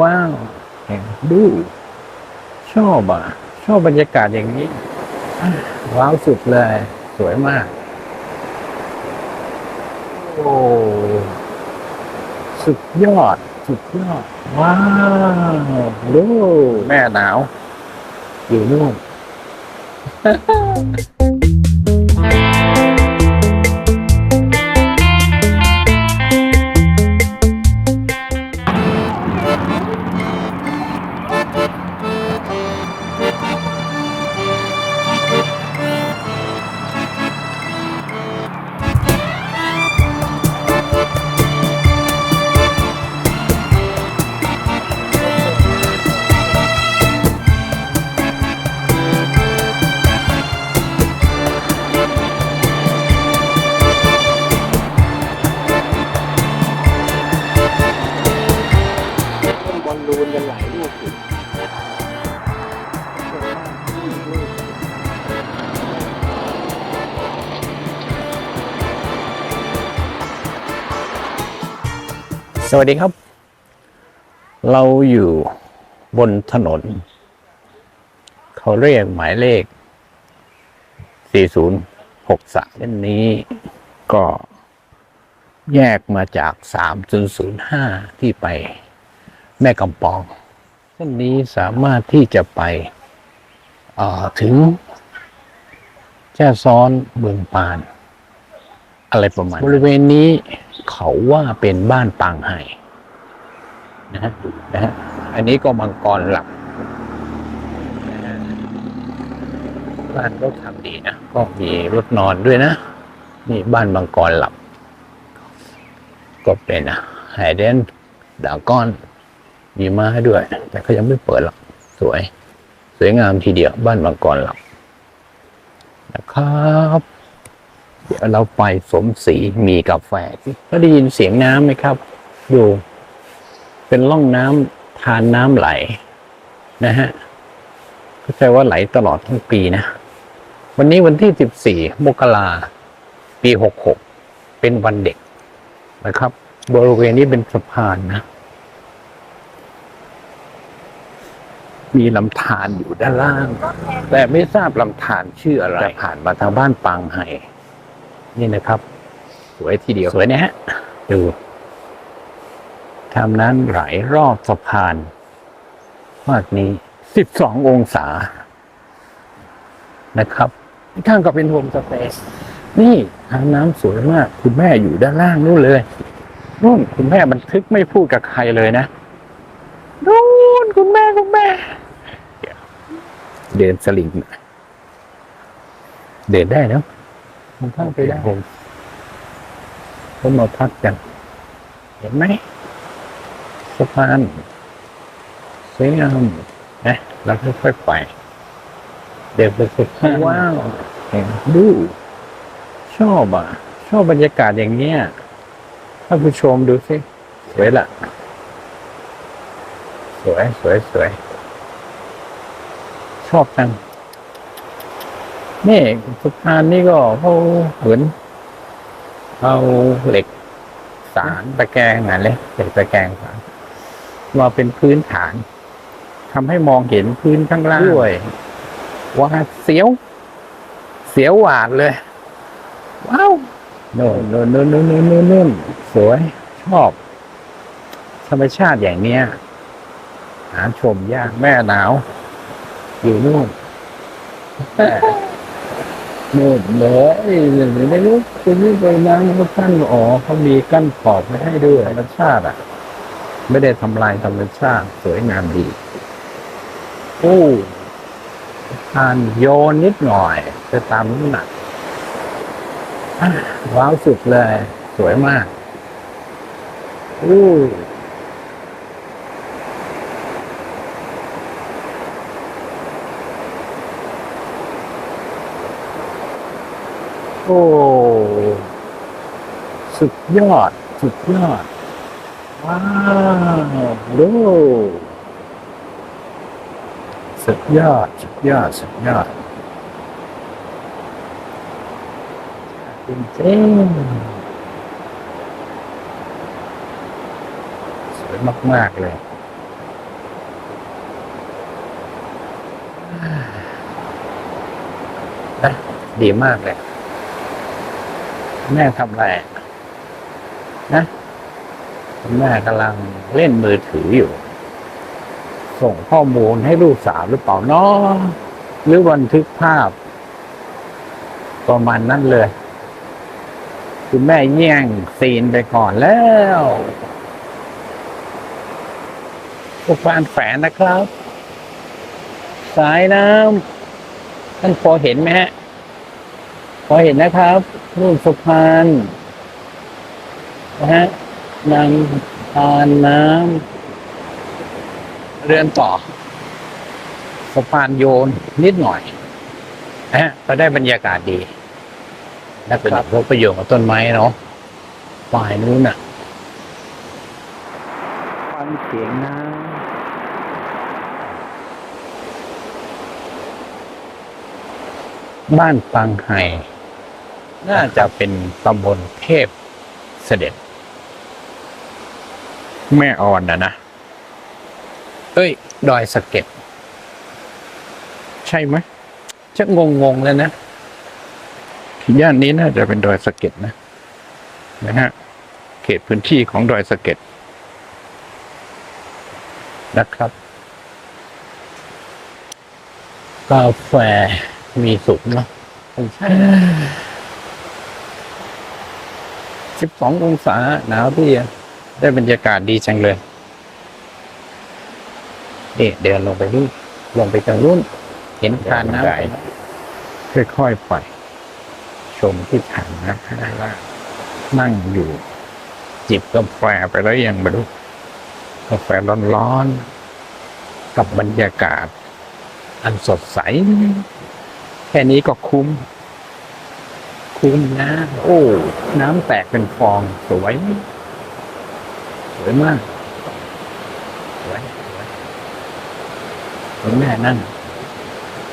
ว้าวเห็นดูชอบอะ ชอบบรรยากาศอย่างนี้ ว้าวสุดเลย สวยมาก โอ้สุดยอด สุดยอด ว้าวดูแม่หนาว อยู่นู่น สวัสดีครับ เราอยู่บนถนน เขาเรียกหมายเลข 4063เส้นนี้ก็แยกมาจาก 3005 ที่ไปแม่กำปอง เส้นนี้สามารถที่จะไปออถึงแจ้ซ้อนเมืองปาน อะไรประมาณบริเวณนี้เขาว่าเป็นบ้านปางไห่นะฮะนะฮะอันนี้ก็มังกรหลับบ้านก็ทำดีนะก็มีรถนอนด้วยนะนี่บ้านมังกรหลับ ก็เป็นอะไฮเดนดาก้อน มีมาให้ด้วย แต่เขายังไม่เปิดหรอกสวย สวยงามทีเดียวบ้านมังกรหลับนะครับ เราไปสมศรีมีกาแฟก็ได้ยินเสียงน้ำไหมครับ ดูเป็นร่องน้ำทานน้ำไหล นะฮะเข้าใจว่าไหลตลอดทั้งปีนะ วันนี้วันที่สิบสี่มกราปีหกหกเป็นวันเด็กนะครับ บริเวณนี้เป็นสะพานนะ มีลำธารอยู่ด้านล่าง แต่ไม่ทราบลำธารชื่ออะไรผ่านมาทางบ้านปางไห่ นี่นะครับ สวยทีเดียวสวยนะฮะดูทำนั้นไหลรอบสะพานภาคนี้สิบสององศา นะครับข้างก็เป็นโฮมสเตย์นี่ทางน้ำสวยมาก คุณแม่อยู่ด้านล่างนู่นเลยนู่นคุณแม่บันทึกไม่พูดกับใครเลยนะนู่นคุณแม่คุณแม่ เดินสลิงหน่อยเดินได้เนอะ มันเข้าไปได้ผมผมมาพักกันเห็นไหมสะพานสวยงามนะเราค่อยๆไปเดินไปสุดข้างว้าวเห็นดูชอบอะ ชอบบรรยากาศอย่างเนี้ยท่านผู้ชมดูสิสวยละสวยสวยสวยชอบจัง นี่สะพานนี่ก็เขาเหมือนเอาเหล็กสารตะแกรงนั่นเลยเหล็กตะแกรงสารมาเป็นพื้นฐานทำให้มองเห็นพื้นข้างล่างด้วยว่าดเสียว เสียวหวาดเลย ว้าวโน่นโน่นโน่นโน่นโน่นโน่นโน่นสวย ชอบ ธรรมชาติอย่างเนี้ย หาชมยากแม่หนาว อยู่นู่น นู่นเลยไม่รู้คุณนี่ไปน้ำเขากั้นอ๋อเขามีกั้นขอบไว้ให้ด้วยธรรมชาติอะ ไม่ได้ทำลายธรรมชาติ สวยงามดีโอ้ทานโยนนิดหน่อยจะตามน้ำหนักว้าวสุดเลย สวยมาก อู้ อ้ สุดยอด สุดยอด ว้าวดูสุดยอด สุดยอด สุดยอดจริงๆสวยมาก ๆ เลยนะดีมากเลย แม่ทำอะไรนะแม่กำลังเล่นมือถืออยู่ ส่งข้อมูลให้ลูกสาวหรือเปล่าเนาะหรือบันทึกภาพ ประมาณนั้นเลย คุณแม่แย่งซีนไปก่อนแล้วอุปานแฝนนะครับ สายน้ำท่านพอเห็นไหมฮะ อเห็นนะครับรุ่นสุพรรณนะฮะนางทานน้ำเรือนต่อสะพานโยนนิดหน่อยนะฮะก็ได้บรรยากาศดีนะครับพบประโยชน์กับต้นไม้เนาะฝ่ายนู้นน่ะฟังเสียงน้ำบ้านปังไห่ น่าจะเป็นตำบลเทพเสด็จ แม่อ่อนนะนะเอ้ย ดอยสะเก็ด ใช่ไหมจะงงงๆแล้วนะย่านนี้น่าจะเป็นดอยสะเก็ดนะ นะฮะ เขตพื้นที่ของดอยสะเก็ดนะครับ กาแฟมีสุกเนาะใช่ สิบสององศาหนาวที่ได้บรรยากาศดีจังเลยนี่เดินลงไปนู่นลงไปตรงนู้น เห็นทานน้ำค่อยๆไป ชมที่ทานน้ำข้างล่างนั่งอยู่ จิบกาแฟไปแล้วยังไม่รู้กาแฟร้อนๆกับบรรยากาศ อันสดใส แค่นี้ก็คุ้ม คุ้มนะ โอ้ น้ำแตกเป็นฟองสวย สวยมาก สวยสวยคุณแม่นั่น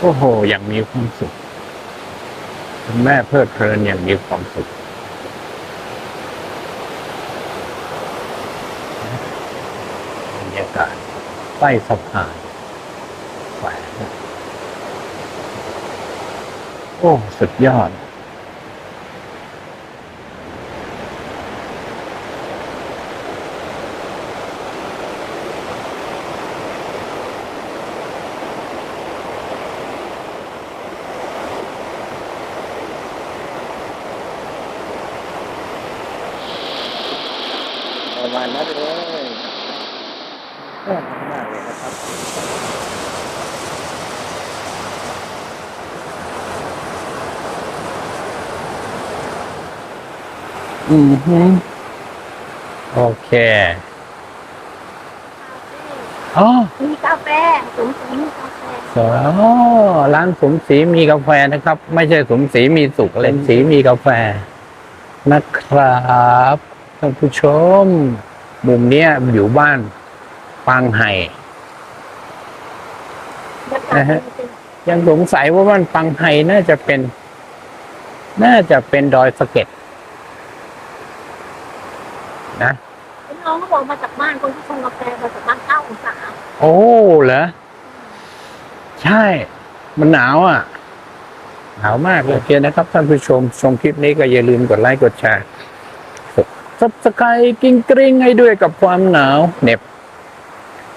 โอ้โห อย่างมีความสุขคุณแม่เพลิดเพลินอย่างมีความสุขบรรยากาศใต้สะพานแขวนโอ้ สุดยอด ประมาณนั้นเลยชอบมากเลยนะครับ อืมฮึโอเคอ๋อมีกาแฟสมศรีมีกาแฟอ๋อร้านสมศรีมีกาแฟนะครับ ไม่ใช่สมศรีมีสุขอะไรสมศรีมีกาแฟ นะครับท่านผู้ชม มุมเนี้ยอยู่บ้านปางไห่บรรยากาศนะฮะเป็นยังสงสัยว่าบ้านปังไฮน่าจะเป็น น่าจะเป็นดอยสะเก็ด นะเป็นน้องเขาบอกมาจากบ้านคนที่ชงกาแฟมาจากบ้านเก้าองศาโอ้เหรอใช่ มันหนาวอะ หนาวมากเลยโอเคนะครับ ท่านผู้ชม ชมคลิปนี้ก็อย่าลืมกดไลค์กดแชร์ซับสไครกิ้งกริ้งให้ด้วยกับความหนาวเหน็บ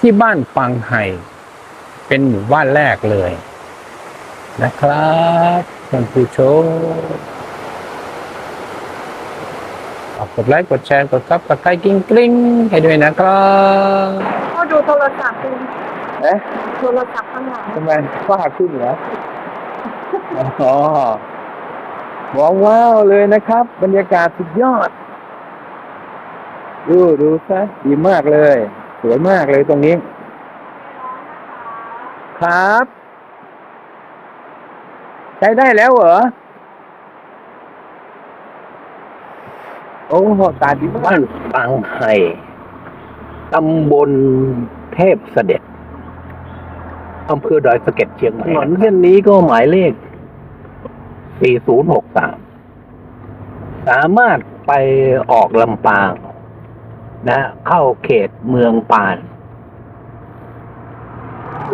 ที่บ้านปังไห่เป็นหมู่บ้านแรกเลย นะครับท่านผู้ชมฝากกดไลค์กดแชร์กดซับสไครกิ้งกริ้งให้ด้วยนะครับก็ดูโทรศัพท์ดูเอ๊ะโทรศัพท์ข้างหลังทำไมฟ้าขึ้นเหรออ๋อว้าวว้าวเลยนะครับ บรรยากาศสุดยอด ดูดูซะดีมากเลย สวยมากเลยตรงนี้ ครับ ใช้ได้แล้วเหรอ โอ้ตาดีบ้านปางไห่ตำบลเทพเสด็จอำเภอดอยสะเก็ดเชียงใหม่ถนนเส้นนี้ก็หมายเลข 4063 สามารถไปออกลำปาง นะ เข้าเขตเมืองปาน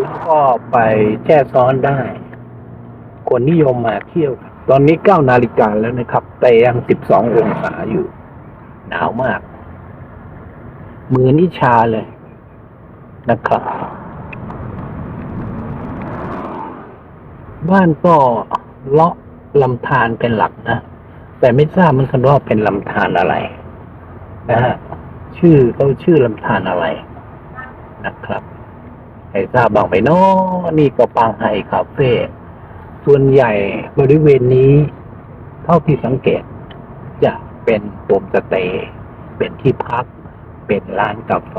แล้วก็ไปแช่ซ้อนได้ คนนิยมมาเที่ยวครับตอนนี้เก้านาฬิกาแล้วนะครับ แต่ยังสิบสององศาอยู่ หนาวมาก เหมือนี่ชาเลยนะครับ บ้านก็เลาะลำธารเป็นหลักนะ แต่ไม่ทราบมันกันว่าเป็นลำธารอะไร นะฮะชื่อเขาชื่อลำธารอะไรนะครับให้ทราบบ้างไหมเนาะนี่ก็ปางไฮคาเฟ่ส่วนใหญ่บริเวณนี้ เท่าที่สังเกต เป็นโฮมสเตย์เป็นที่พัก เป็นร้านกาแฟ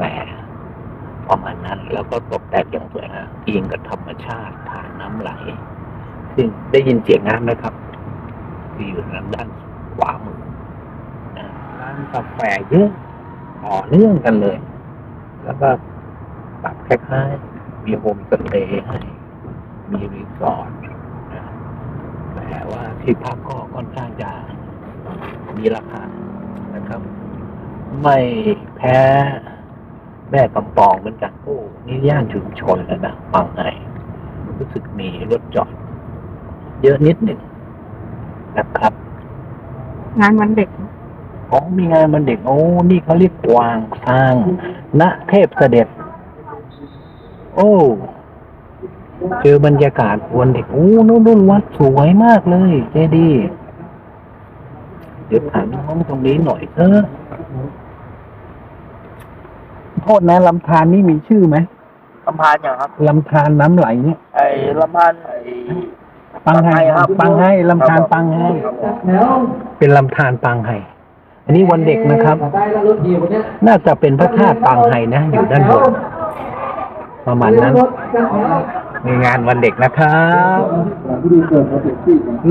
ประมาณนั้น แล้วก็ตกแต่งอย่างสวยงามอิงกับธรรมชาติผ่านน้ำไหล ซึ่งได้ยินเสียงน้ำนะครับที่อยู่ทางด้านขวามือร้านกาแฟเยอะต่อเนื่องกันเลย แล้วก็แบบคล้ายๆมีโฮมสเตย์ให้มีรีสอร์ทแต่ว่าที่พักก็ค่อนข้างจะ มีราคานะครับ ไม่แพ้แม่กำปองเหมือนกันโอ้นี่ย่านชุมชนแล้วนะบางไงรู้สึกมีรถจอด เยอะนิดหนึ่งนะครับ งานวันเด็กอ๋อมีงานวันเด็ก โอ้ นี่เขาเรียกกวางสร้างณเทพเสด็จ โอ้ เจอบรรยากาศวันเด็ก โอ้นู่นนู่นวัดสวยมากเลย เจดีย์ เดี๋ยวถามน้องตรงนี้หน่อยเถอะโทษนะลำธารนี่มีชื่อไหมลำพานอย่างครับลำธารน้ำไหลเนี่ย ไอ้ลำพานไอ้ปังไห้ครับ ปังไห้ลำธารปังไห้เป็นลำธารปังไห้อันนี้วันเด็กนะครับ น่าจะเป็นพระธาตุปังไห้นะ อยู่ด้านบนประมาณนั้น มีงานวันเด็กนะครับ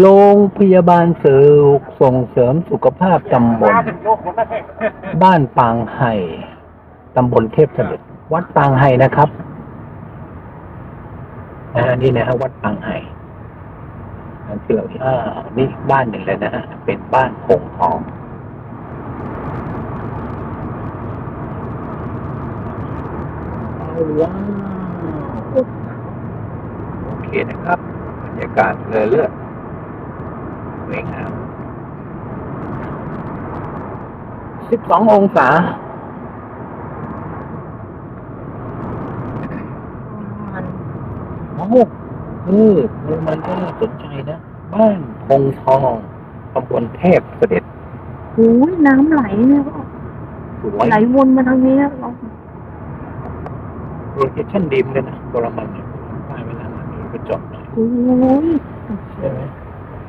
โรงพยาบาลเสริมส่งเสริมสุขภาพตำบล บ้านปางไห่ตำบลเทพเสด็จวัดปางไห่นะครับอ่านี่นะฮะวัดปางไห่อันที่เราอ่านี่บ้านหนึ่งเลยนะฮะเป็นบ้านคงทองว้าว เคนะครับบรรยากาศเลอเลือดสวยงามสิบสององศาโอ้โหเออเออมันก็น่าสนใจนะ บ้านคงทองตำบลเทพเสด็จโอ้ยน้ำไหลเนี่ยสวยไหลวนมาทางนี้เราโลเคชั่นดีมเลยนะตัวละมันเนี่ย ไปจอดหน่อยโอ้ยใช่ไหม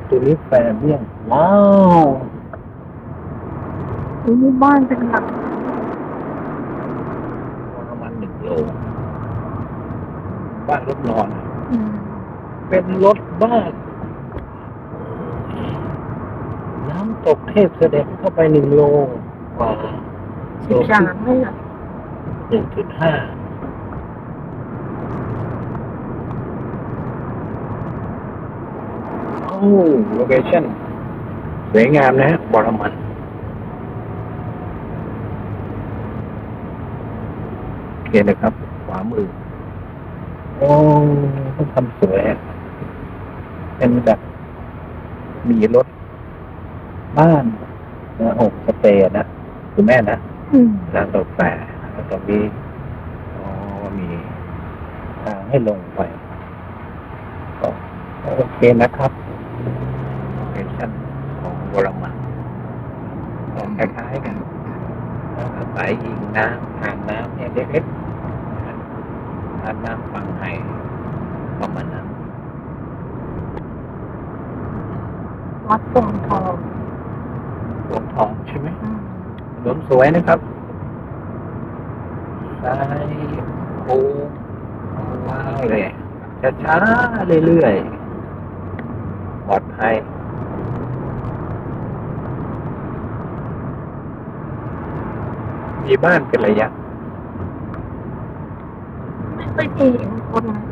ตัวนี้แฟร์เบี้ยงว้าวโอ้ยบ้านเป็นหลักประมาณหนึ่งโลบ้านรถนอนอืมเป็นรถบ้าน น้ำตกเทพเสด็จเข้าไปหนึ่งโลกว่าสิบสามไม่หรอหนึ่งจุดห้า โอ้โลเคชั่นสวยงามนะฮะบรมันโอเคนะครับ ขวามือ โอ้ต้องทำสวยอะเป็นแบบ มีรถ บ้านนะโอ้สเตย์นะคุณแม่นะอืมร้านกาแฟแล้วตรงนี้อ๋อมี ทางให้ลงไป ก็โอเคนะครับโลเคชั่นของวรมันก็ คล้ายๆกันอาศัยอิงน้ำทางน้ำเนี่ยเล็กๆนะทางน้ำฝั่งไทยประมาณนั้นวัดปงทองหลวงทองใช่ไหมอืมถนนสวยนะครับซ้ายโค้งว้าวเลยช้าๆเรื่อยๆปลอดภัย มีบ้านเป็นระยะไม่ค่อยมีคนนะ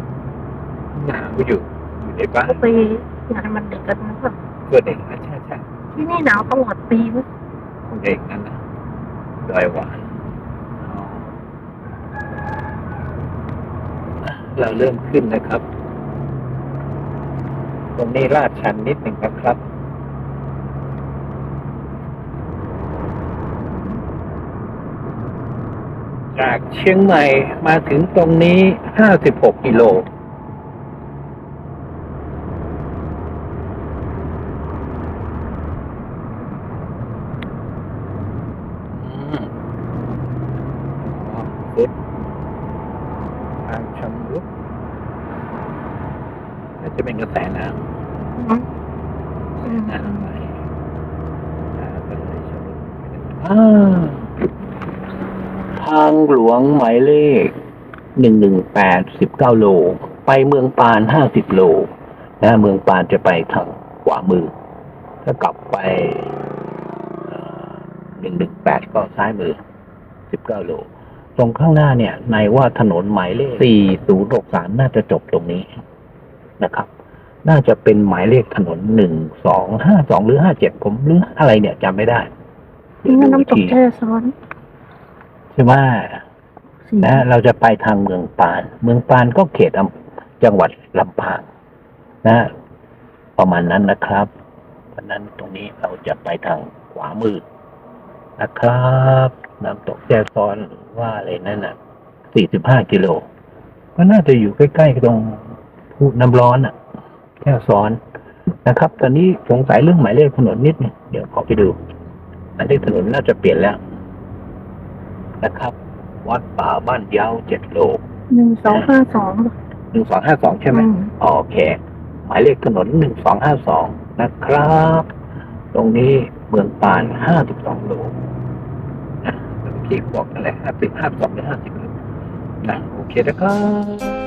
หนาวอยู่อยู่ในบ้านก็ไปงานวันเด็กกันนะครับเกิดเองนะใช่ใช่ที่นี่หนาวตลอดปีไหมเด็กนั่นนะดอยหวานอ๋อเราเริ่มขึ้นนะครับ ตรงนี้ลาดชันนิดหนึ่งนะครับ จากเชียงใหม่มาถึงตรงนี้ 56 กิโล อืมอ๋อฟุตทางชำรุดน่าจะเป็นกระแสน้ำ น้ำไหลน้ำก็เลยชำรุดอ่า ทางหลวงหมายเลขหนึ่งหนึ่งแปดสิบเก้าโล ไปเมืองปานห้าสิบโลนะเมืองปานจะไปทางขวามือ ถ้ากลับไปหนึ่งหนึ่งแปดก็ซ้ายมือสิบเก้าโล ตรงข้างหน้าเนี่ย ในว่าถนนหมายเลขสี่ศูนย์หกสามน่าจะจบตรงนี้นะครับ น่าจะเป็นหมายเลขถนนหนึ่งสองห้าสองหรือห้าเจ็ดผมหรืออะไรเนี่ยจำไม่ได้นี่มันน้ำตกแช่ซ้อนใช่ ไหมสี่นะเราจะไปทางเมืองปาน เมืองปานก็เขตอำจังหวัดลำปางนะ ประมาณนั้นนะครับเพราะฉะนั้นตรงนี้เราจะไปทางขวามือนะครับน้ำตกแจ้ซ้อนว่าอะไรนั่นน่ะสี่สิบห้ากิโล ก็น่าจะอยู่ใกล้ๆตรงพูน้ำร้อนอะ แค่ซ้อนนะครับ ตอนนี้สงสัยเรื่องหมายเลขถนนนิดนึงเดี๋ยวขอไปดูหมายเลขถนนน่าจะเปลี่ยนแล้ว นะครับ วัดป่าบ้านยาวเจ็ดโลหนึ่งสองห้าสองหนึ่งสองห้าสองใช่ไหมโอเค หมายเลขถนนหนึ่งสองห้าสองนะครับ ตรงนี้เมืองปานห้าสิบสองโลนะเมื่อกี้บอกอะไรห้าสิบห้าสองหรือห้าสิบโลนะโอเคนะครับ